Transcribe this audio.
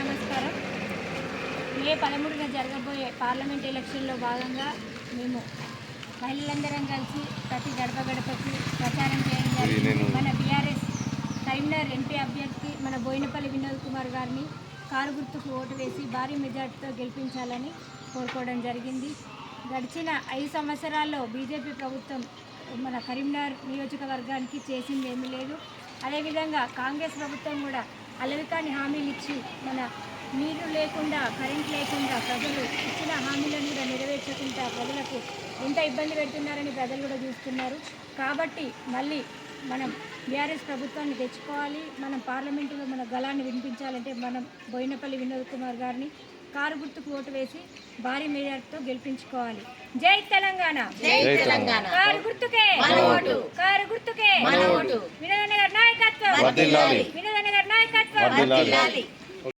నమస్కారం. మే పదమూడున జరగబోయే పార్లమెంట్ ఎలక్షన్లో భాగంగా మేము మహిళలందరం కలిసి ప్రతి గడప గడపకి ప్రచారం చేయడం జరిగింది. మన బీఆర్ఎస్ కరీంనగర్ ఎంపీ అభ్యర్థి మన బోయినపల్లి వినోద్ కుమార్ గారిని కారు గుర్తుకు ఓటు వేసి భారీ మెజార్టీతో గెలిపించాలని కోరుకోవడం జరిగింది. గడిచిన ఐదు సంవత్సరాల్లో బీజేపీ ప్రభుత్వం మన కరీంనగర్ నియోజకవర్గానికి చేసింది ఏమీ లేదు. అదేవిధంగా కాంగ్రెస్ ప్రభుత్వం కూడా అలవికాని హామీలు ఇచ్చి మన నీరు లేకుండా కరెంట్ లేకుండా ప్రజలు ఇచ్చిన హామీలను కూడా నెరవేర్చకుండా ప్రజలకు ఎంత ఇబ్బంది పెడుతున్నారని ప్రజలు కూడా చూస్తున్నారు. కాబట్టి మళ్ళీ మనం బీఆర్ఎస్ ప్రభుత్వాన్ని తెచ్చుకోవాలి. మనం పార్లమెంటులో మన గలాన్ని వినిపించాలంటే మనం బోయినపల్లి వినోద్ కుమార్ గారిని కారు గుర్తుకు ఓటు వేసి భారీ మెజార్టీతో గెలిపించుకోవాలి. జై తెలంగాణ! జై తెలంగాణ! కారు గుర్తుకే. కారు గుర్తుకే! వర్ధిల్లాలి.